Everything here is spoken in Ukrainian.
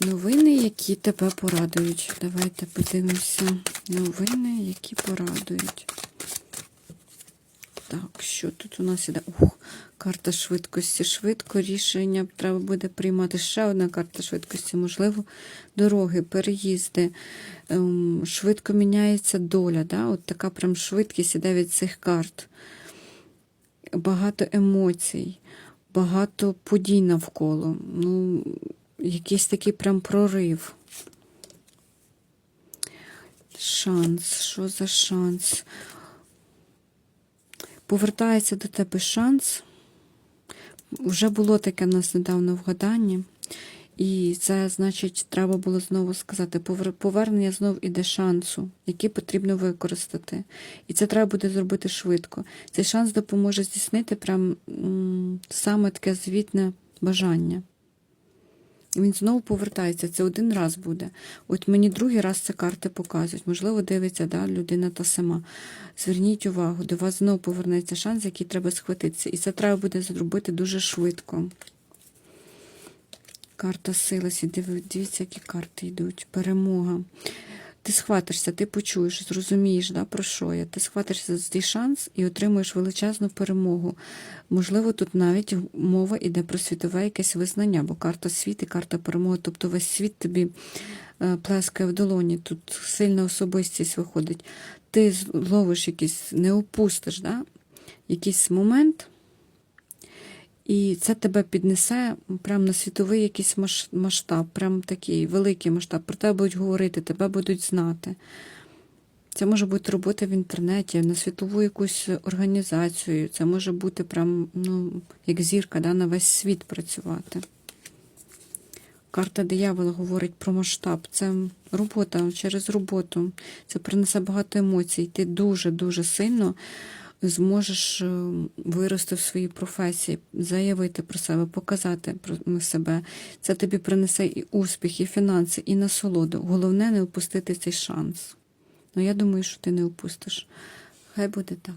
Новини, які тебе порадують. Давайте подивимося. Новини, які порадують. Так, що тут у нас іде? Ух, карта швидкості. Швидко рішення треба буде приймати. Ще одна карта швидкості, можливо, дороги, переїзди. Ем, швидко міняється доля. Да? От така прям швидкість іде від цих карт. Багато емоцій, багато подій навколо. Ну, якийсь такий прям прорив. Шанс. Що за шанс? Повертається до тебе шанс. Вже було таке в нас недавно в гаданні. І це, значить, треба було знову сказати, повернення знов іде шансу, який потрібно використати. І це треба буде зробити швидко. Цей шанс допоможе здійснити прям саме таке звітне бажання. Він знову повертається. Це один раз буде. От мені другий раз це карти показують. Можливо, дивиться да, людина та сама. Зверніть увагу, до вас знову повернеться шанс, який треба схватитися. І це треба буде зробити дуже швидко. Карта сила. Дивіться, які карти йдуть. Перемога. Ти схватишся, ти почуєш, зрозумієш, да, про що я. Ти схватишся за цей шанс і отримуєш величезну перемогу. Можливо, тут навіть мова йде про світове якесь визнання, бо карта світ і карта перемоги, тобто весь світ тобі е, плескає в долоні, тут сильна особистість виходить. Ти зловиш якийсь, не опустиш, да? якийсь момент, і це тебе піднесе прямо на світовий якийсь масштаб, прям такий великий масштаб. Про тебе будуть говорити, тебе будуть знати. Це може бути робота в інтернеті, на світову якусь організацію. Це може бути прям, ну, як зірка, да, на весь світ працювати. Карта диявола говорить про масштаб. Це робота через роботу. Це принесе багато емоцій. Ти дуже-дуже сильно зможеш е, вирости в своїй професії, заявити про себе, показати про себе. Це тобі принесе і успіх, і фінанси, і насолоду. Головне не опустити цей шанс. Ну, я думаю, що ти не опустиш. Хай буде так.